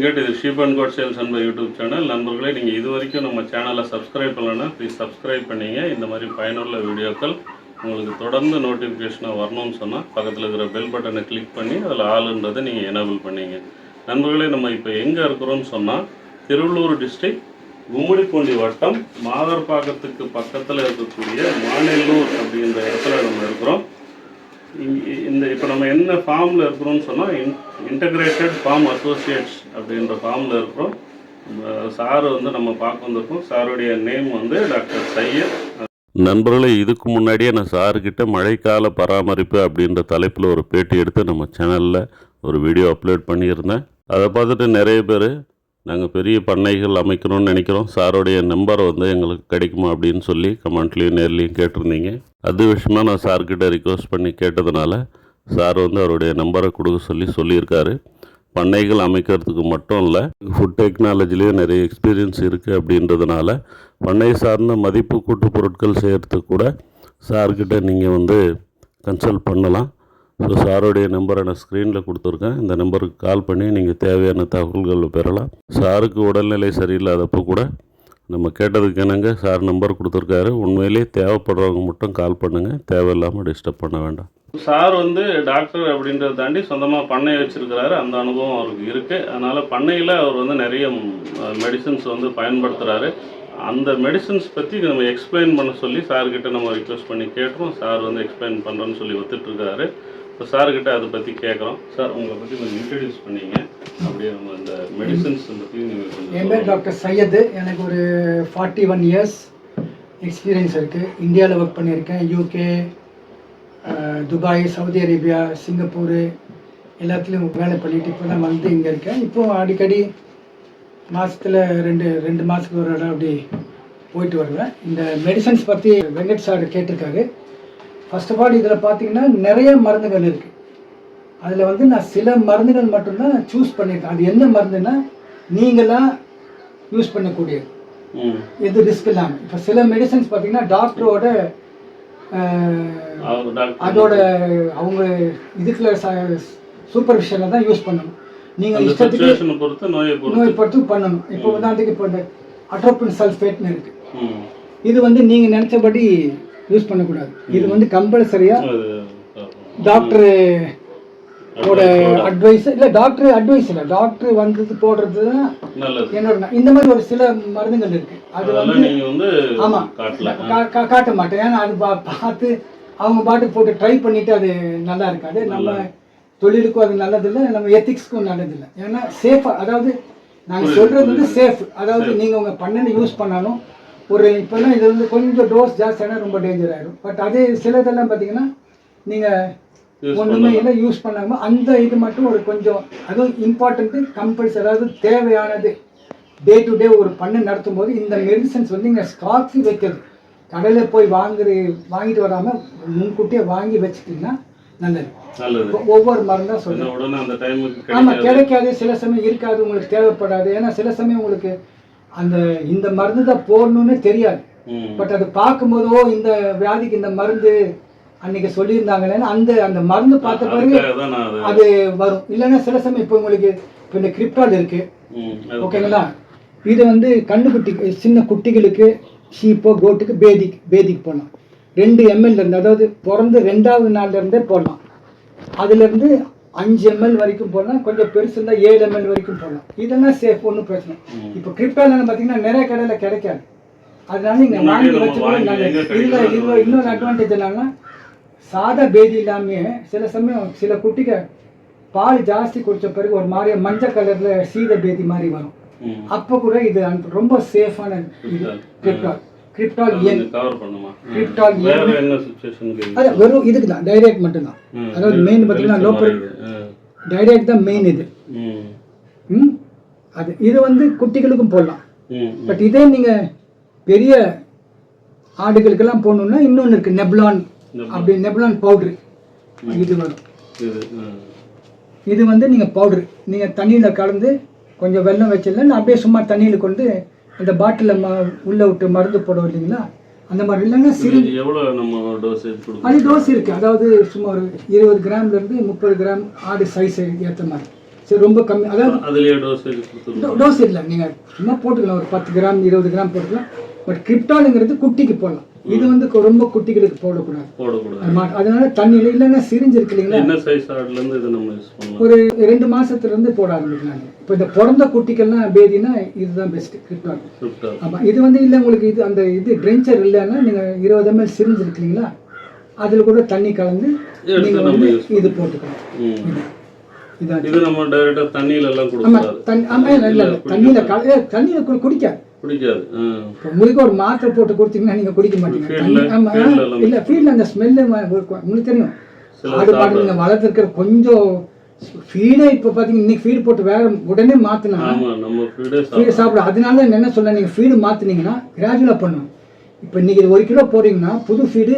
வெங்கட் இது sheep and goat sales and YouTube channel. நண்பர்களே நீங்கள் இது வரைக்கும் நம்ம சேனலை சப்ஸ்கிரைப் பண்ணலன்னா ப்ளீஸ் சப்ஸ்கிரைப் பண்ணிங்க. இந்த மாதிரி பயனுள்ள வீடியோக்கள் உங்களுக்கு தொடர்ந்து நோட்டிஃபிகேஷனாக வரணும்னு சொன்னால் பக்கத்தில் இருக்கிற பெல் பட்டனை கிளிக் பண்ணி அதில் ஆளுன்றதை நீங்கள் எனேபிள் பண்ணிங்க. நண்பர்களே நம்ம இப்போ எங்கே இருக்கிறோம்னு சொன்னால் திருவள்ளூர் டிஸ்ட்ரிக்ட் கும்மிடிப்பூண்டி வட்டம் மாதர்பாக்கத்துக்கு பக்கத்தில் இருக்கக்கூடிய மாநிலூர் அப்படின்ற இடத்துல நம்ம இருக்கிறோம். இந்த இப்போ நம்ம என்ன ஃபார்மில் இருக்கிறோம்னு சொன்னால் இன் இன்டகிரேட்டட் ஃபார்ம் அசோசியேட்ஸ் அப்படின்ற ஃபார்மில் இருக்கிறோம். சார் வந்து நம்ம பார்க்க வந்திருக்கோம். சாருடைய நேம் வந்து டாக்டர் சையத். நண்பர்களே இதுக்கு முன்னாடியே நான் சாருக்கிட்ட மழைக்கால பராமரிப்பு அப்படின்ற தலைப்பில் ஒரு பேட்டி எடுத்து நம்ம சேனலில் ஒரு வீடியோ அப்லோட் பண்ணியிருந்தேன். அதை பார்த்துட்டு நிறைய பேர் நாங்கள் பெரிய பண்ணைகள் அமைக்கணும்னு நினைக்கிறோம். சாருடைய நம்பர் வந்து எங்களுக்கு கிடைக்குமா அப்படின்னு சொல்லி கமெண்ட்லேயும் நேர்லேயும் கேட்டிருந்தீங்க. அது விஷயமா நான் சார்கிட்ட ரிக்வஸ்ட் பண்ணி கேட்டதுனால சார் வந்து அவருடைய நம்பரை கொடுக்க சொல்லி சொல்லியிருக்காரு. பண்ணைகள் அமைக்கிறதுக்கு மட்டும் இல்லை ஃபுட் டெக்னாலஜிலையும் நிறைய எக்ஸ்பீரியன்ஸ் இருக்குது அப்படின்றதுனால பண்ணை சார்ந்த மதிப்பு கூட்டு பொருட்கள் செய்கிறதுக்கு கூட சார்கிட்ட நீங்கள் வந்து கன்சல்ட் பண்ணலாம். ஸோ சாருடைய நம்பரை நான் ஸ்க்ரீனில் கொடுத்துருக்கேன். இந்த நம்பருக்கு கால் பண்ணி நீங்கள் தேவையான தகவல்கள் பெறலாம். சாருக்கு உடல்நிலை சரியில்லாதப்போ கூட நம்ம கேட்டதுக்கு என்னங்க? சார் நம்பர் கொடுத்துருக்காரு. உண்மையிலேயே தேவைப்படுறவங்க மட்டும் கால் பண்ணுங்கள் தேவையில்லாமல் டிஸ்டர்ப் பண்ண வேண்டாம். சார் வந்து டாக்டர் அப்படின்றத தாண்டி சொந்தமாக பண்ணை வச்சுருக்கிறாரு. அந்த அனுபவம் அவருக்கு இருக்குது அதனால் பண்ணையில் அவர் வந்து நிறைய மெடிசன்ஸ் வந்து பயன்படுத்துகிறாரு அந்த மெடிசன்ஸ் பற்றி நம்ம எக்ஸ்பிளைன் பண்ண சொல்லி சார்கிட்ட நம்ம ரிக்வெஸ்ட் பண்ணி கேட்டோம். சார் வந்து எக்ஸ்பிளைன் பண்ணுறோன்னு சொல்லி ஒத்துட்ருக்காரு இப்போ சார்கிட்ட அதை பற்றி கேட்குறோம் சார் உங்களை பற்றி கொஞ்சம் இன்ட்ரடியூஸ் பண்ணீங்க. அப்படியே நம்ம இந்த மெடிசின்ஸ் பற்றி நீங்கள் என் பேர் டாக்டர் சையது. எனக்கு ஒரு ஃபார்ட்டி ஒன் இயர்ஸ் எக்ஸ்பீரியன்ஸ் இருக்குது இந்தியாவில் ஒர்க் பண்ணியிருக்கேன் UK Dubai Saudi Arabia Singapore எல்லாத்துலேயும் வேலை பண்ணிட்டு இப்போ தான் வந்து இங்கே இருக்கேன். இப்போ அடிக்கடி மாதத்தில் ரெண்டு ரெண்டு மாதத்துக்கு ஒரு இடம் அப்படி போயிட்டு வருவேன். இந்த மெடிசன்ஸ் பற்றி வெங்கட் சார் கேட்டிருக்காரு. ஃபர்ஸ்ட் ஆஃப் ஆல் இதில் பார்த்தீங்கன்னா நிறைய மருந்துகள் இருக்குது அதில் வந்து நான் சில மருந்துகள் மட்டும்தான் சூஸ் பண்ணியிருக்கேன். அது என்ன மருந்துன்னா நீங்களாம் யூஸ் பண்ணக்கூடியது. எது ரிஸ்க் இல்லாமல் இப்போ சில மெடிசன்ஸ் பார்த்தீங்கன்னா டாக்டரோட அதோட அவங்க இதுக்குள்ள சூப்பர்விஷனில் தான் யூஸ் பண்ணணும். நீங்கள் இஷ்டத்துக்கு பொறுத்து நோயை பொறுத்து. பண்ணணும். இப்போ உதாரணத்துக்கு இப்போ இந்த அட்ரோபின் சல்ஃபேட்னு இருக்குது இது வந்து நீங்கள் நினச்சபடி யூஸ் பண்ணக்கூடாது. இது வந்து கம்பல்சரியாக டாக்டர் ஓட அட்வைஸ் இல்லை டாக்டர் அட்வைஸ் இல்லை. டாக்டர் வந்து போடுறது என்னோட இந்த மாதிரி ஒரு சில மருந்துகள் இருக்கு. அது வந்து அதெல்லாம் நீங்க வந்து ஆமா. காட்டல. கா- கா- காட்ட மாட்டேன். ஏன்னா அது பார்த்து அவங்க பாட்டு போட்டு ட்ரை பண்ணிட்டு அது நல்லா இருக்காது. நம்ம தொழிலுக்கும் அது நல்லதில்லை நம்ம எத்திக்ஸ்க்கும் நல்லதில்லை. ஏன்னா சேஃபா அதாவது நாங்க சொல்றது வந்து சேஃப் அதாவது நீங்க உங்க பண்ணனை யூஸ் பண்ணாலும் ஒரு இப்போல்லாம் இது வந்து கொஞ்சம் டோஸ் ஜாஸ்தியான ரொம்ப டேஞ்சர் ஆயிடும் பட் அதே சிலதெல்லாம் பார்த்தீங்கன்னா நீங்க Use ஒண்ணுமே இல்லை யூஸ் பண்ணாம அந்த இது மட்டும் ஒரு கொஞ்சம் அதுவும் இம்பார்ட்டன்ட்டு கம்பல்சரி அதாவது தேவையானது டே டு டே ஒரு பண்ணை நடத்தும் போது இந்த மெடிசன்ஸ் வந்து இங்கே ஸ்டாக்ஸ் வைக்கிறது. கடையில் போய் வாங்குற வாங்கிட்டு வராமல் முன்கூட்டியே வாங்கி வச்சுக்கிட்டீங்கன்னா நல்லது. ஒவ்வொரு அந்த டைமுக்கு ஆமாம் கிடைக்காது சில சமயம் இருக்காது உங்களுக்கு தேவைப்படாது. ஏன்னா சில சமயம் உங்களுக்கு அந்த இந்த மருந்து தான் போடணும்னு தெரியாது. பட் அது பார்க்கும்போது ஓ இந்த வியாதிக்கு இந்த மருந்து அன்னைக்கு சொல்லியிருந்தாங்களேன்னு அந்த அந்த மருந்து பார்த்த பிறகு அதை வரும். இல்லைன்னா சில சமயம் இப்போ உங்களுக்கு இப்போ இந்த கிரிப்டால் இருக்கு. ஓகேங்களா இது வந்து கண்ணுக்குட்டி சின்ன குட்டிகளுக்கு ஷீப்போ கோட்டுக்கு பேதிக் பேதிக்கு போடலாம். ரெண்டு எம்எல் இருந்து அதாவது பிறந்து ரெண்டாவது நாள்ல இருந்தே போடலாம். அதுல இருந்து அஞ்சு எம்எல் வரைக்கும் போடலாம் கொஞ்சம் பெருசு இருந்தால் ஏழு எம்எல் வரைக்கும் போடலாம் இதெல்லாம் சேஃப் ஒன்றும் பிரச்சனை. இப்போ கிரிப்டால் பார்த்தீங்கன்னா நிறைய கடையில் கிடைக்காது. அதனால நீங்கள் வாங்கி வாங்கி நல்லது. எங்க இல்லை கிடைக்குதோ இது இன்னொரு அட்வான்டேஜ் என்னன்னா சாதா பேதி இல்லாமல் சில சமயம் சில குட்டிங்க பால் ஜாஸ்தி குடிச்ச பிறகு ஒரு மாதிரி மஞ்சள் கலர்ல சீத பேதி மாதிரி வரும். அப்போ கூட இது ரொம்ப சேஃபான இது. கிரிப்டால் கிரிப்டால் என். கிரிப்டால் அது வெறும் இதுக்கு தான் டைரக்ட் மட்டும்தான் அதாவது மெயின் பார்த்தீங்கன்னா லோக்கல் டைரக்ட் தான் மெயின் இது. ம். அது இது வந்து குட்டிகளுக்கும் போடலாம். பட் இதே நீங்கள் பெரிய ஆடுகளுக்கெல்லாம் போடணுன்னா இன்னொன்று இருக்குது நெப்லான் அப்படி நெப்லான் பவுட்ரு இது வரும். இது வந்து நீங்கள் பவுட்ரு நீங்கள் தண்ணியில் கலந்து கொஞ்சம் வெல்லம் வச்சிடல அப்படியே சும்மா தண்ணியில் கொண்டு அந்த பாட்டிலில் ம உள்ளே விட்டு மருந்து போடுவோம் இல்லைங்களா? அந்த மாதிரி இல்லைன்னா சிறு இது எவ்வளவு நம்ம கொடுக்கணும்? அது டோஸ் இருக்குது அதாவது சும்மா ஒரு இருபது கிராம்லேருந்து முப்பது கிராம் ஆடு சைஸ் ஏற்ற மாதிரி. சரி ரொம்ப கம்மி அதாவது டோஸ் இல்லை. நீங்கள் சும்மா போட்டுக்கலாம். ஒரு பத்து கிராம் இருபது கிராம் போட்டுக்கலாம். பட் கிரிப்டாலுங்கிறது குட்டிக்கு போடலாம். இது வந்து ரொம்ப குட்டிகளுக்கு போடக்கூடாது. போடக்கூடாது. அதனால தண்ணியில் இல்லைன்னா சிரிஞ்சு இருக்கு இல்லைங்களா? என்ன சைஸ் ஆடுல இருந்து இதை நம்ம யூஸ் பண்ணலாம்? ஒரு ரெண்டு மாசத்துல இருந்து போட ஆரம்பிக்கலாம் இப்போ இந்த பிறந்த குட்டிக்கெல்லாம் பேதினா இதுதான் பெஸ்ட் கிரிப்டால் ஆமாம் இது வந்து இல்லை உங்களுக்கு இது அந்த இது ட்ரென்ச்சர் இல்லைன்னா நீங்கள் இருபது எம்எல் சிரிஞ்சு இருக்கு இல்லைங்களா? அதில் கூட தண்ணி கலந்து நீங்கள் வந்து இது போட்டுக்கலாம். இது. நம்ம டைரக்டா தண்ணியில எல்லாம் இல்லை தண்ணியில் கல தண்ணியில் கூட குடிக்காது. பிடிக்காது உங்களுக்கு ஒரு மாத்திரை போட்டு கொடுத்தீங்கன்னா நீங்கள் குடிக்க மாட்டீங்க. இல்லை ஃபீல்டில் அந்த ஸ்மெல்லு உங்களுக்கு தெரியும். ஆடு மாடு நீங்கள் வளர்த்துருக்கிற கொஞ்சம் ஃபீடே இப்போ பார்த்தீங்கன்னா இன்னைக்கு ஃபீடு போட்டு வேற உடனே ஃபீடே ஃபீடு சாப்பிட அதனால தான் என்ன சொல்ல நீங்கள் ஃபீடு மாற்றினீங்கன்னா கிராஜுவலாக பண்ணும். இப்போ இன்னைக்கு இது ஒரு கிலோ போடுறீங்கன்னா புது ஃபீடு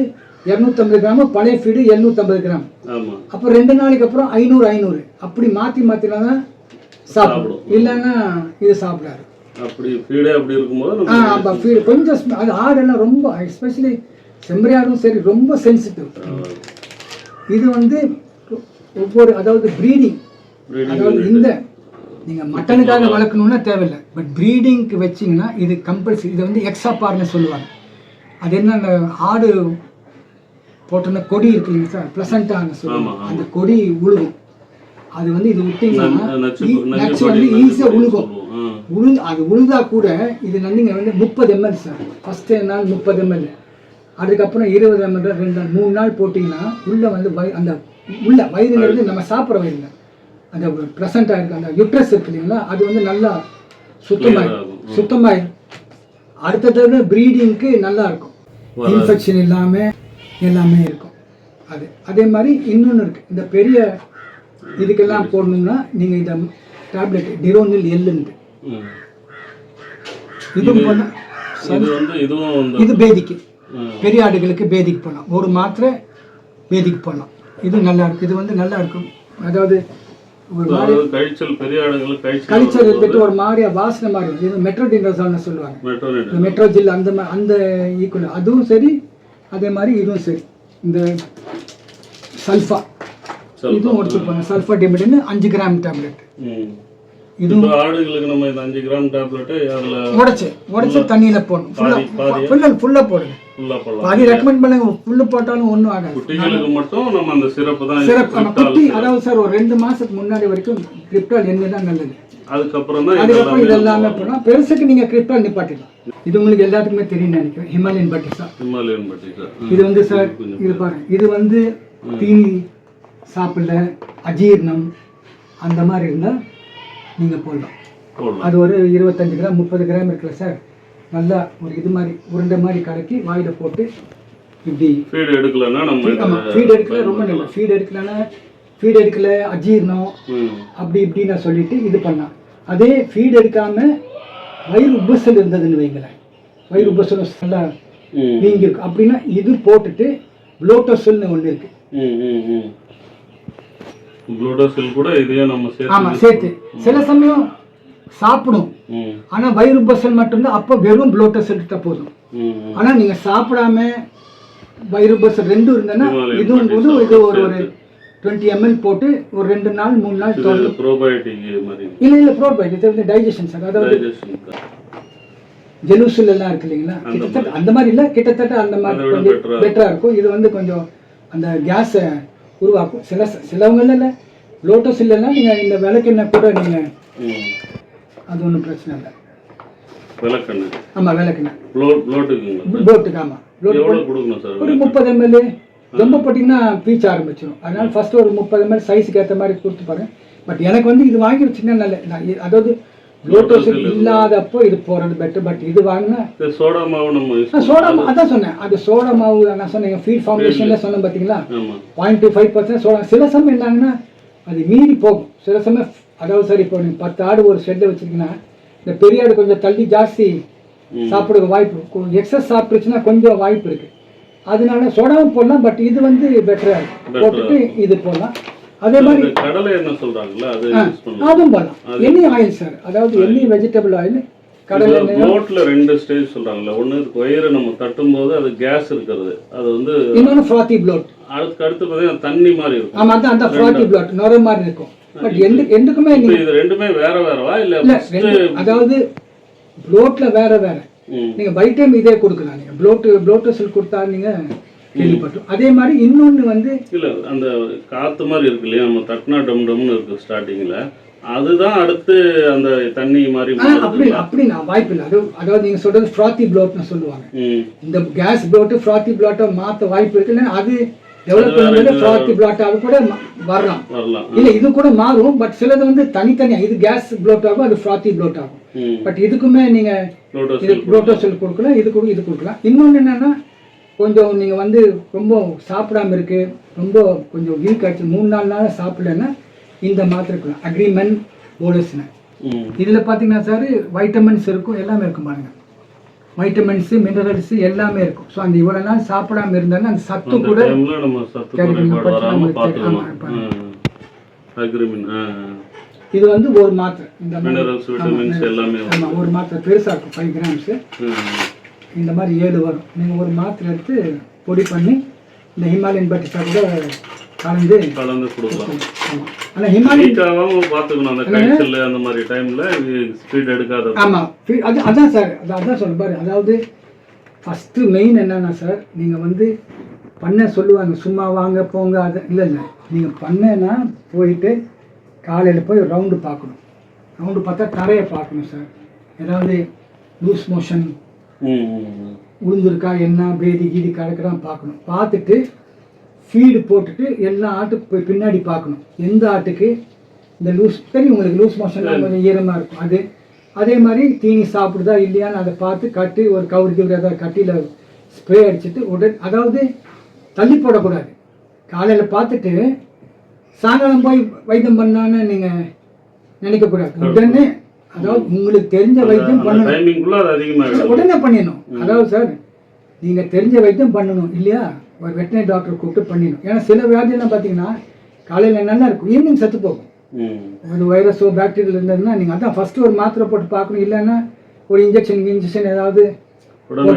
இரநூத்தம்பது கிராம் பழைய ஃபீடு எழுநூத்தம்பது கிராம் ஆமா. அப்போ ரெண்டு நாளைக்கு அப்புறம் ஐநூறு ஐநூறு. அப்படி மாற்றி மாற்றினா தான் சாப்பிடும். இல்லைன்னா இது சாப்பிடாது. அப்படி ஃபீடே அப்படி இருக்கும்போது ஆ ஆமாம் ஃபீடு கொஞ்சம் அது ஆடெல்லாம் ரொம்ப எஸ்பெஷலி செம்மறி ஆடும் சரி ரொம்ப சென்சிட்டிவ் இது வந்து ஒவ்வொரு அதாவது ப்ரீடிங் அதாவது இந்த நீங்கள் மட்டனுக்காக வளர்க்கணுன்னா தேவையில்லை. பட் ப்ரீடிங்க்கு வச்சிங்கன்னா இது கம்பல்சரி இதை வந்து எக்ஸாபார்னு சொல்லுவாங்க. அது என்ன ஆடு போட்டோன்னா கொடி இருக்கு இல்லைங்க சார்? ப்ளசண்ட்டான்னு சொல்லுவாங்க. அந்த கொடி உழுகும். அது வந்து இது விட்டிங்கன்னா நச்சு வந்து ஈஸியாக உழுகும். சொல்லுவோம். ஆ. உழு அது உழுதா கூட இது நந்திங்க வந்து முப்பது எம்எல் சார் ஃபஸ்ட்டு நாள் முப்பது எம்எல் அதுக்கப்புறம் இருபது எம்எல் ரெண்டு நாள் மூணு நாள் போட்டிங்கன்னா உள்ளே வந்து வய அந்த உள்ள வயிறுங்கிறது நம்ம சாப்பிட்ற வயிறுங்க அந்த ப்ரெசண்ட்டாக இருக்கு அந்த யுட்ரஸ் இருக்கு இல்லைங்களா அது வந்து நல்லா Clear ஆகும். சுத்தமாக அடுத்தது ப்ரீடிங்க்கு நல்லா இருக்கும். இன்ஃபெக்ஷன் இல்லாமல் எல்லாமே இருக்கும். அது அதே மாதிரி இன்னொன்று இருக்குது இந்த பெரிய இதுக்கெல்லாம் போடணும்னா நீங்கள் இந்த டேப்லெட் டிரோனில் எல்லுன்ட்டு ம். இதுவும் பண்ண இது பேதிக்கு. பெரிய ஆடுகளுக்கு பேதிக்கு போடலாம். ஒரு மாத்திரை பேதிக்கு போடலாம். இது நல்லா இருக்கு. இது வந்து நல்லா இருக்கும். அதாவது ஒரு மாதிரி கழிச்சல் பெரிய கழிச்சல் இருந்துட்டு ஒரு மாதிரியா வாசனை மாதிரி இருக்கும். இது மெட்ரோடின்ரசால்னு சொல்லுவாங்க. இந்த மெட்ரோஜில் அந்த அந்த ஈக்குவல். அதுவும் சரி அதே மாதிரி இதுவும் சரி. இந்த சல்ஃபா. இதுவும் எடுத்துப்பாங்க சல்ஃபா டெமிட்னு அஞ்சு கிராம் டேப்லெட் இது ஆடுகளுக்கு நம்ம இந்த அஞ்சு கிராம் டேப்லெட்டு அதில் உடைச்சு உடைச்சு தண்ணியில போடணும். பாதி ஃபுல்லாக ஃபுல்லாக போடுங்க. ஃபுல்லாக போடலாம். பாதி ரெக்கமெண்ட் பண்ணுங்க ஃபுல்லு போட்டாலும் ஒன்றும் ஆகாது. குட்டிகளுக்கு மட்டும் நம்ம அந்த சிறப்பு தான் சிறப்பு நம்ம குட்டி அதாவது சார் ஒரு ரெண்டு மாசத்துக்கு முன்னாடி வரைக்கும் கிரிப்டால் எண்ணெய் தான் நல்லது. அதுக்கப்புறம் தான் அதுக்கப்புறம் இது எல்லாமே பெருசுக்கு நீங்கள் கிரிப்டால் நிப்பாட்டிடலாம். இது உங்களுக்கு எல்லாத்துக்குமே தெரியும் நினைக்கிறேன். ஹிமாலயன் பட்டிஸா ஹிமாலயன் பட்டி சார் இது வந்து சார் இது பாருங்க. இது வந்து தீனி சாப்பிடல அஜீர்ணம் அந்த மாதிரி இருந்தால் நீங்கள் போடலாம். அது ஒரு இருபத்தஞ்சு கிராம் முப்பது கிராம் இருக்குல்ல சார். நல்லா ஒரு இது மாதிரி உருண்டை மாதிரி கலக்கி வாயில் போட்டு இப்படி ஃபீடு எடுக்கலைன்னா நம்ம ஃபீட் எடுக்கல ரொம்ப நல்லது. ஃபீட் எடுக்கலன்னா ஃபீட் எடுக்கல அஜீர்ணம் அப்படி இப்படி நான் சொல்லிட்டு இது பண்ணலாம். அதே ஃபீட் எடுக்காம வயிறு உபசல் இருந்ததுன்னு வைங்களேன். வயிறு உபசல் நல்லா ம். நீங்கி இருக்கு அப்படின்னா இது போட்டுட்டு புளோட்டோசல்னு ஒன்று இருக்கு. ப்ளூடோசில் கூட இதையும் நம்ம ஆமாம் சேர்த்து. சேர்த்து சில சமயம் சாப்பிடும். ஆனால் வயிறு உபசல் மட்டும்தான் அப்போ வெறும் புளோட்டோசல் எடுத்தால் போதும். ஆனால் நீங்கள் சாப்பிடாம வயிறு உபசல் ரெண்டும் Himalayan இதுவும் போது இது ஒரு சேர்த்து. ஒரு டுவெண்ட்டி எம்எல் போட்டு ஒரு ரெண்டு நாள் மூணு நாள் ப்ரோபயோட்டிக் இல்லை இல்லை ப்ரோபைட் இது டைஜஷன் சார். அதாவது ஜெலூசில் எல்லாம் இருக்கு இல்லைங்களா? கிட்டத்தட்ட அந்த மாதிரி இல்லை கிட்டத்தட்ட அந்த மாதிரி கொஞ்சம் பெட்டராக இருக்கும். இது வந்து கொஞ்சம் அந்த கேஸை உருவாக்கும். சில சிலவங்க இல்லை லோட்டஸ் இல்லைன்னா நீங்கள் இந்த விளக்கெண்ணெய் கூட நீங்கள் அது ஒன்றும் பிரச்சனை இல்லை. விளக்கண்ணு ஆமாம் விளக்கெண்ணெய். போட்டுக்கு ஆமாம் ஒரு முப்பது எம்எல் ரொம்ப போட்டிங்கன்னா பீச்ச ஆரம்பிச்சிடும் அதனால ஃபர்ஸ்ட் ஒரு முப்பது எம்எல் சைஸுக்கு ஏற்ற மாதிரி கொடுத்து பாருங்க. பட் எனக்கு வந்து இது வாங்கி வச்சுன்னா நல்ல நான் அதாவது லோட்டஸ் இல்லாதப்போ இது போகிறது பெட்டர் பட் இது வாங்கினா சோடா மாவு நம்ம சோடா அதான் சொன்னேன். அது சோடா மாவு நான் சொன்னேன். ஃபீட் ஃபார்முலேஷன்ல சொன்னேன் பார்த்தீங்களா point two five percent soda. சில சமயம் என்னங்கன்னா அது மீறி போகும். சில சமயம் அதாவது சரி இப்போ நீங்கள் பத்து ஆடு ஒரு ஷெட்டில் வச்சிருக்கீங்கன்னா இந்த பெரிய ஆடு கொஞ்சம் தள்ளி ஜாஸ்தி. சாப்பிடுற வாய்ப்பு எக்ஸஸ் சாப்பிட்டுச்சுன்னா கொஞ்சம் வாய்ப்பு இருக்கு. அதனால சோடாவும் போடலாம் பட் இது வந்து பெட்டரா இருக்கு. போட்டுட்டு இது போடலாம். அதே மாதிரி கடலை என்ன சொல்றாங்கல்ல அது பண்ணலாம் அதுவும் போடலாம் எண்ணெய் ஆயில் சார் அதாவது எண்ணெய் வெஜிடபிள் ஆயில் கடலை எண்ணெய். ப்ளோட்ல ரெண்டு ஸ்டேஜ் சொல்றாங்கல்ல. ஒண்ணு வயிறு நம்ம தட்டும் போது அது கேஸ் இருக்கிறது. அது வந்து இன்னொன்று ஃப்ராத்தி ப்ளோட் அதுக்கு அடுத்து பார்த்தீங்கன்னா தண்ணி மாதிரி இருக்கும். ஆமா அதான் அந்த ஃப்ராத்தி ப்ளோட் நுர மாதிரி இருக்கும். பட் எந்த நீங்க இது ரெண்டுமே வேற வேறவா? இல்ல அதாவது ப்ளோட்ல வேற வேற. ம், நீங்க வைட்டம் இதே கொடுக்கலாம். நீங்க ப்ளோட் ப்ளோட்டோசல் கொடுத்தா நீங்க கேள்விப்பட்டோம். அதே மாதிரி இன்னொன்னு வந்து இல்ல அந்த காத்து மாதிரி இருக்கு இல்லையா? நம்ம தட்டினா டம் டம்னு இருக்கு ஸ்டார்டிங்ல அதுதான் அடுத்து அந்த தண்ணி மாதிரி அப்படி? அப்படி நான் வாய்ப்பு இல்லை. அது அதாவது நீங்க சொல்றது ஃப்ராத்தி ப்ளோட்னு சொல்லுவாங்க. இந்த கேஸ் ப்ளோட்டு ஃப்ராத்தி ப்ளோட்டை மாத்த வாய்ப்பு இருக்கு இல்லைன்னா அது டெவலப் இது ஃப்ராத்தி ப்ளோட்டாக கூட வரலாம். இல்ல இது கூட மாறும் பட் சிலது வந்து தனித்தனியா. இது கேஸ் ப்ளோட் ஆகும் அது ஃப்ராத்தி ப்ளோட் ஆகும். பட் இதுக்குமே நீங்க silk ப்ளோட்டோசெல் கொடுக்கலாம். இது இது கொடுக்கலாம். இன்னொன்று என்னன்னா கொஞ்சம் நீங்க வந்து ரொம்ப சாப்பிடாம இருக்கு ரொம்ப கொஞ்சம் வீக் ஆச்சு மூணு நாலு நாள் சாப்பிடலன்னா இந்த மாத்திரை இருக்கலாம் அக்ரிமெண்ட் போலஸ்னு இதுல பாத்தீங்கன்னா சார் வைட்டமின்ஸ் இருக்கும் எல்லாமே இருக்கும் பாருங்க. வைட்டமின்ஸ் மினரல்ஸ் எல்லாமே இருக்கும். ஸோ அந்த இவ்வளவு நாள் சாப்பிடாம இருந்தாலும் அந்த சத்து கூட இது வந்து ஒரு மாத்திரை. இந்த ஒரு மாத்திரை பெருசா இருக்கும். Five grams. இந்த மாதிரி ஏழு வரும் நீங்க ஒரு மாத்திரை எடுத்து பொடி பண்ணி இந்த ஹிமாலயன் பட்டிஸா கூட கலந்து கலந்து கொடுக்கலாம். ஆமா. ஆனா ஹிமாலயன் பார்த்துக்கணும் அந்த காய்ச்சல் அந்த மாதிரி டைம்ல ஸ்பீட் எடுக்காத. ஆமா. ஃபி- அது அதான் சார் அது அதான் சொல்ல பாரு. அதாவது ஃபஸ்ட்டு மெயின் என்னன்னா சார் நீங்கள் வந்து பண்ண சொல்லுவாங்க. சும்மா வாங்க போங்க அது இல்லை இல்லை. நீங்கள் பண்ணேன்னா போயிட்டு காலையில் போய் ரவுண்டு பார்க்கணும். ரவுண்டு பார்த்தா தரையை பார்க்கணும் சார் ஏதாவது லூஸ் மோஷன். உளுந்துருக்கா என்ன பேதி கீதி கலக்கிறான் பார்க்கணும். பார்த்துட்டு ஃபீடு போட்டுட்டு எல்லா ஆட்டுக்கு போய் பின்னாடி பார்க்கணும். எந்த ஆட்டுக்கு? இந்த லூஸ் தெரியும் உங்களுக்கு லூஸ் மோஷன்லாம் கொஞ்சம் ஈரமாக இருக்கும். அது அதே மாதிரி தீனி சாப்பிடுதா இல்லையான்னு அதை பார்த்து கட்டி ஒரு கவுரு கிவுரு ஏதாவது கட்டியில் ஸ்ப்ரே அடிச்சுட்டு உடனே அதாவது தள்ளி போடக்கூடாது. காலையில் பார்த்துட்டு சாயங்காலம் போய் வைத்தியம் பண்ணான்னு நீங்கள் நினைக்கக்கூடாது. உடனே அதாவது உங்களுக்கு தெரிஞ்ச வைத்தியம் பண்ணணும். உடனே பண்ணிடணும். அதாவது சார் நீங்கள் தெரிஞ்ச வைத்தியம் பண்ணணும் இல்லையா? ஒரு வெட்டினரி டாக்டர் கூப்பிட்டு பண்ணிடணும். ஏன்னா சில வியாதியெல்லாம் பார்த்தீங்கன்னா காலையில் நல்லா இருக்கும். ஈவினிங் செத்து போகும். ஒரு வைரஸோ பாக்டீரியல் இருந்ததுன்னா நீங்கள் அதான் ஃபஸ்ட்டு ஒரு மாத்திரை போட்டு பார்க்கணும். இல்லைன்னா ஒரு இன்ஜெக்ஷன் இன்ஜெக்ஷன் ஏதாவது உடனே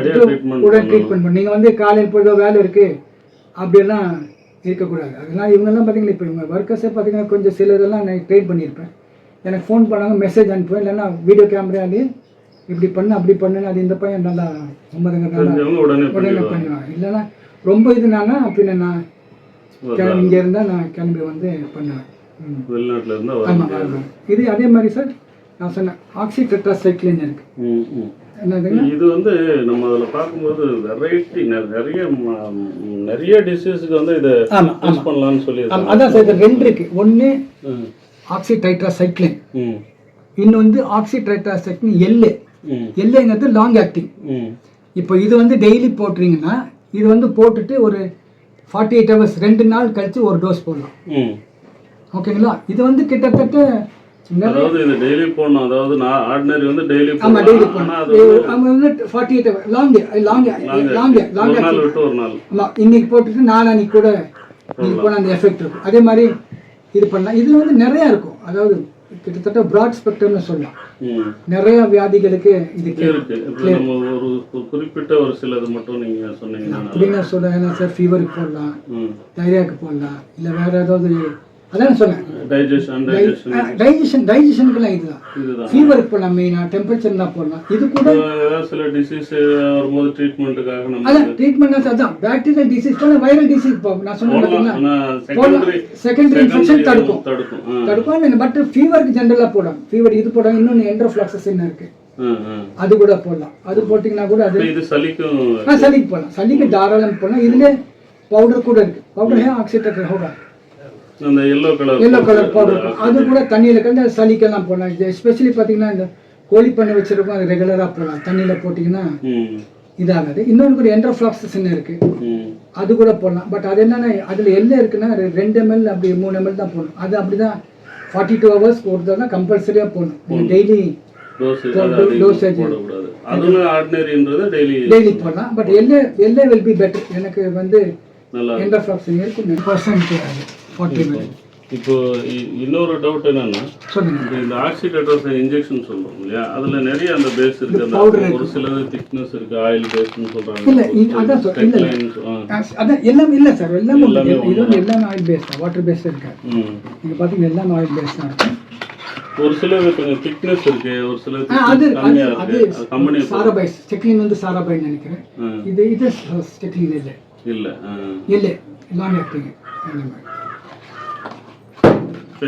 ட்ரீட்மெண்ட் பண்ணணும். நீங்கள் வந்து காலையில் போய் வேலை இருக்குது அப்படியெல்லாம் இருக்கக்கூடாது. அதெல்லாம் இவங்கெல்லாம் பார்த்தீங்கன்னா இப்போ இவங்க ஒர்க்கர்ஸே பார்த்தீங்கன்னா கொஞ்சம் சில இதெல்லாம் நான் ட்ரெயின் பண்ணியிருப்பேன். எனக்கு ஃபோன் பண்ணாங்க மெசேஜ் அனுப்புவேன். இல்லைன்னா வீடியோ கேமராலேயே இப்படி பண்ணு அப்படி பண்ணுன்னு அது இந்த பையன் நல்லா தெரிஞ்சவங்க உடனே பண்ணிடுவாங்க. இல்லைன்னா ரொம்ப இதுனானா பின்ன நான் இங்கே இருந்தால் நான் கிளம்பி வந்து பண்ணுவேன். ஆமாம் இது அதே மாதிரி சார் நான் சொன்னேன் ஆக்சி டெட்ராசைக்ளின் இருக்கு. ம் ம். என்னதுங்க? இது வந்து நம்ம அதில் பார்க்கும்போது வெரைட்டி நிறைய நிறைய டிசீஸுக்கு வந்து இதை யூஸ் பண்ணலாம்னு சொல்லி அதான் சார் இது ரெண்டு இருக்கு. ஒன்று ம் ஆக்சி டைட்ராசைக்ளின் ம். இன்னும் வந்து ஆக்சி டைட்ராசைக்ளின் எல்லு ம் எல்லுங்கிறது லாங் ஆக்டிங் ம். இப்போ இது வந்து டெய்லி போட்டுறீங்கன்னா இது வந்து போட்டுட்டு ஒரு ஃபார்ட்டி எயிட் ஹவர்ஸ் ரெண்டு நாள் கழிச்சு ஒரு டோஸ் போடலாம். ம். ஓகேங்களா இது வந்து கிட்டத்தட்ட அதாவது இது டெய்லி போடணும். அதாவது நான் ஆர்டினரி வந்து டெய்லி ஆமா போடணும். அவங்க வந்து forty eight hour long long long long ஒரு நாள் விட்டு ஒரு நாள். இன்னைக்கு போட்டுட்டு நாளான்னைக்கு கூட நீங்கள் போனால் அந்த எஃபெக்ட் இருக்கும். அதே மாதிரி இது பண்ணலாம் இதில் வந்து நிறையா இருக்கும். அதாவது கிட்டத்தட்ட ப்ராட் ஸ்பெக்ட்ரம்னு சொல்லலாம். நிறைய வியாதிகளுக்கு இது ஒரு குறிப்பிட்ட ஒரு சிலது மட்டும் நீங்க சொன்னீங்கன்னா அப்படின்னு சொல்கிறேன் ஏன்னா சார் ஃபீவருக்கு போடலாம். ம். டைரியாக்கு போடலாம். இல்லை வேற ஏதாவது அதான் சொன்னேன். டைஜஷன் டைஜஷன் டைஜஷன் டைஜஷனுக்குலாம் இதுதான். ஃபீவருக்கு போடலாம் மெயினாக டெம்பரேச்சர் தான் போடலாம். இது கூட சில டிசீஸ் வரும்போது ட்ரீட்மெண்ட்டுக்காக நம்ம அதான் ட்ரீட்மெண்ட் அதான். பாக்டீரியல் டிசீஸ் போல வைரல் டிசீஸ் நான் சொன்னேன் போடலாம். போடலாம். செகண்டரி இன்ஃபெக்ஷன் தடுக்கும். தடுக்கும். பட் ஃபீவருக்கு ஜென்ரலாக போடும் ஃபீவர் இது போடும் இன்னொன்று என்ட்ரோஃப்ளாக்சஸ் என்ன இருக்கு. அது கூட போடலாம். அது போட்டிங்கன்னா கூட அது இது சளிக்கும் ஆ சளிக்கு போடலாம். சளிக்கு தாராளம் போடலாம். இதுல பவுடர் கூட இருக்கு. பவுடர் ஆக்சிடேட்டர் பவுடர் அந்த yellow colour yellow colour powder அது கூட தண்ணியில் கலந்து சளிக்கெல்லாம் போடலாம். இது எஸ்பெஷலி பார்த்தீங்கன்னா இந்த கோழி பண்ணை வச்சிருக்கோம் அது ரெகுலராக போடலாம். தண்ணியில் போட்டிங்கன்னா இதாகாது. இன்னொன்று கூட என்ட்ரோஃப்ளாக்சஸ் என்ன இருக்கு. ம். அது கூட போடலாம். பட் அது என்னன்னா அதில் என்ன இருக்குன்னா ரெண்டு எம்எல் அப்படி மூணு எம்எல் தான் போடணும். அது அப்படி தான் ஃபார்ட்டி டூ ஹவர்ஸ் போடுறதுனா கம்பல்சரியாக போடணும். டெய்லி ஆர்டினரின்றது டெய்லி போடலாம். But LA LA will be better எனக்கு வந்து ஆப்ஷன் இருக்கும். பர்சன்ட் இப்போ இன்னொரு டவுட் என்னன்னா இந்த ஆக்சிடேட்டர்ஸ் இன்ஜெக்ஷன் சொல்றோம் இல்லையா? அதுல நிறைய அந்த பேஸ் இருக்கு. அந்த இருக்கு. ஒரு சிலது திக்னஸ் இருக்கு. ஆயில் பேஸ்னு சொல்றாங்க. அதான் சொல்- இல்ல. ஆ, அதான் எல்லாமே இல்லை சார் எல்லாமே எல்லாமே எல்லாமே ஆயில் பேஸ் தான். வாட்டர் பேஸ் இருக்காது. ம். நீங்கள் பார்த்தீங்கன்னா எல்லாமே ஆயில் பேஸ் தான் இருக்கும் ஒரு சிலது கொஞ்சம் திக்னஸ் இருக்கு. ஒரு சில அது அது இருக்கு. கம்பெனி சாராபாய் ஸ்டெக்லின் வந்து சாராபாய் நினைக்கிறேன். இது இது ஸ்டெக்லின் இல்லை. இல்ல. இல்லை. மாதிரி. இப்போ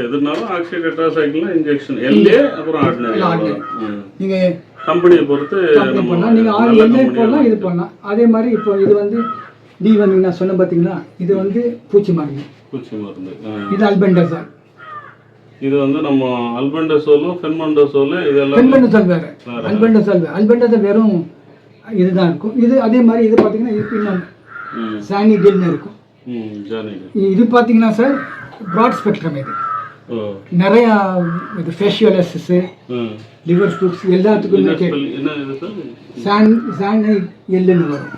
எதுனாலும் ஆக்சிடேட்டர் சைக்கிள்னா இன்ஜெக்ஷன் எல்ஏ அப்புறம் ஆர்டினரி. நீங்கள் கம்பெனியை பொறுத்து பண்ணலாம் நீங்கள் நல்ல எல்ஏ போடலாம் இது பண்ணலாம். அதே மாதிரி இப்போ இது வந்து டி வந்து நான் சொன்ன பார்த்தீங்களா இது வந்து பூச்சி மருந்து. பூச்சி மருந்து. இது அல்பெண்டசால். இது வந்து நம்ம அல்பண்டசோலும் ஃபென்மண்டசோலும் இதெல்லாம் பெண்பெண்டசால் வேறு. அல்பெண்டசால் வேறு. அல்பெண்டசால் வெறும் இதுதான் இருக்கும். இது அதே மாதிரி இது பார்த்தீங்கன்னா இது ம். சானிடில்னு இருக்கும். இது பார்த்தீங்கன்னா சார் ப்ராட் ஸ்பெக்ட்ரம் இது. நிறையா இது ஃபேஷியலசிஸு லிவர் ஸ்புக்ஸ் எல்லாத்துக்குமே என்ன கே spell- என்ன இது சார் சான் சான் எல்லுன்னு வரும்.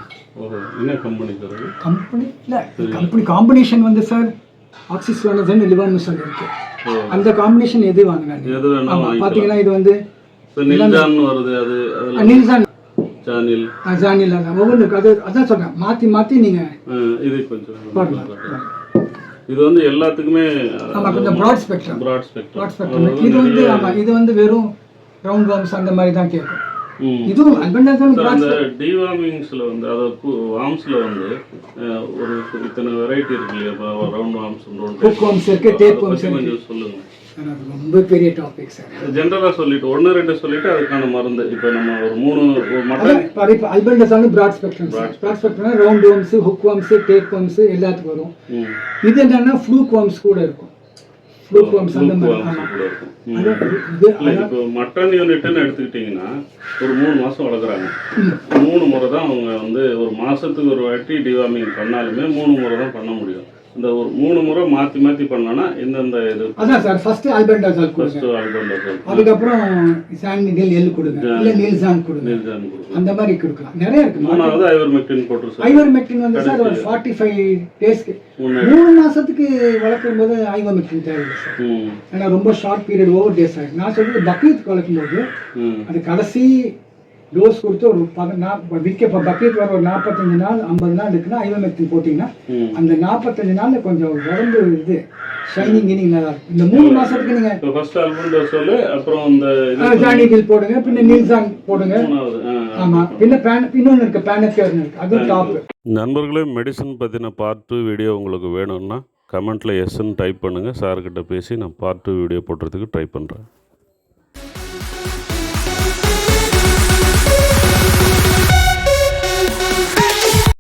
கம்பெனி இல்லை கம்பெனி காம்பினேஷன் வந்து சார் ஆக்சிஸ்வானசன் லிவர்னு சொல்லியிருக்கு. ஓ. அந்த காம்பினேஷன் எது வேணாலும் ஆமாம் பார்த்தீங்கன்னா இது வந்து நில்சான் ஜானில் ஜானில் ஒவ்வொன்றுக்கு அது அதான் சொல்கிறேன் மாற்றி மாற்றி நீங்கள் இது கொஞ்சம் இது வந்து எல்லாத்துக்குமே ப்ராட் ஸ்பெக்ட்ரம் ப்ராட் ஸ்பெக்ட்ரம் இது வந்து ஆமாம் இது வந்து வெறும் ரவுண்ட் வார்ம்ஸ் அந்த மாதிரி தான் கேட்கும். இதுவும் டிவார்மிங்ஸில் வந்து அதாவது வார்ம்ஸில் வந்து ஒரு இத்தனை வெரைட்டி இருக்கு இல்லையா? ரவுண்ட் வார்ம்ஸ் ஹுக் வார்ம்ஸ் இருக்குது டேப் வார்ம்ஸ் இருக்குது கொஞ்சம் சொல்லுங்க. சார் அது ரொம்ப பெரிய டாபிக் சார். ஜென்ரலாக சொல்லிட்டு ஒன்று ரெண்டு சொல்லிட்டு அதுக்கான மருந்து. இப்போ நம்ம ஒரு மூணு மட்டன் இப்போ இப்போ அல்பெண்டாசாலும் ப்ராட் ஸ்பெக்ட்ரம் ப்ராட் ஸ்பெக்ட்ரம்னா round worms hook worms tapeworms எல்லாத்துக்கும் வரும். இது என்னன்னா ஃப்ளூக் வார்ம்ஸ் கூட இருக்கும். மட்டன் யூனிட்னு எடுத்துக்கிட்டிங்கன்னா ஒரு மூணு மாதம் வளர்க்குறாங்க. மூணு முறை தான் அவங்க வந்து ஒரு மாதத்துக்கு ஒரு வாட்டி டிவார்மிங் பண்ணாலுமே மூணு முறை தான் பண்ண முடியும். இந்த ஒரு மூணு முறை மாற்றி மாற்றி பண்ணோன்னா எந்தெந்த இது அதான் சார் ஃபர்ஸ்ட் அல்பெண்டாசால் கொடுங்க. ஃபஸ்ட்டு ஆல்பண்டர் அதுக்கப்புறம் சாண்டில் எல் கொடுங்க. இல்லை நீல்சான் கொடுங்க. நிர்ஜான் கொடுக்கும் அந்த மாதிரி கொடுக்கலாம். நிறைய இருக்கு. மூணாவது ஐவர்மெக்டின் போட்டு சார். ஐவர்மெக்டின் வந்து சார் ஒரு ஃபார்ட்டி ஃபைவ் டேஸ்க்கு மூணு மாசத்துக்கு வளர்க்கும் போது ஐவர்மெக்டின் தேவையில்லை சார். ம். ஏன்னா ரொம்ப ஷார்ட் பீரியட் ஓவர் டேஸ் ஆகிடும் நான் சொல்றது பக்ரீத் வளர்க்கும் போது அது கடைசி டோஸ் கொடுத்து ஒரு விற்க இப்போ பக்ரீத் வர ஒரு நாற்பத்தஞ்சு நாள் ஐம்பது நாள் இருக்குன்னா ஐவர்மெக்டின் போட்டிங்கன்னா அந்த நாற்பத்தஞ்சு நாள்ல கொஞ்சம் உடம்பு இது ஷைனிங் கினிங் நல்லா இருக்கும். இந்த மூணு மாசத்துக்கு நீங்க இப்போ ஃபர்ஸ்ட் அல்பண்டர் சொல்லு அப்புறம் இந்த ஜானி கில் போடுங்க பின்ன நீல்சான் போடுங்க. ஆமா. பின்ன பேன் இன்னொன்று இருக்கு பேனக்கேர்னு இருக்கு. அதுவும் டாப் நண்பர்களே மெடிசன் பற்றின பார்ட் டூ வீடியோ உங்களுக்கு வேணும்னா கமெண்ட்டில் எஸ்ன்னு டைப் பண்ணுங்கள் சார்கிட்ட பேசி நான் பார்ட் டூ வீடியோ போடுறதுக்கு ட்ரை பண்ணுறேன்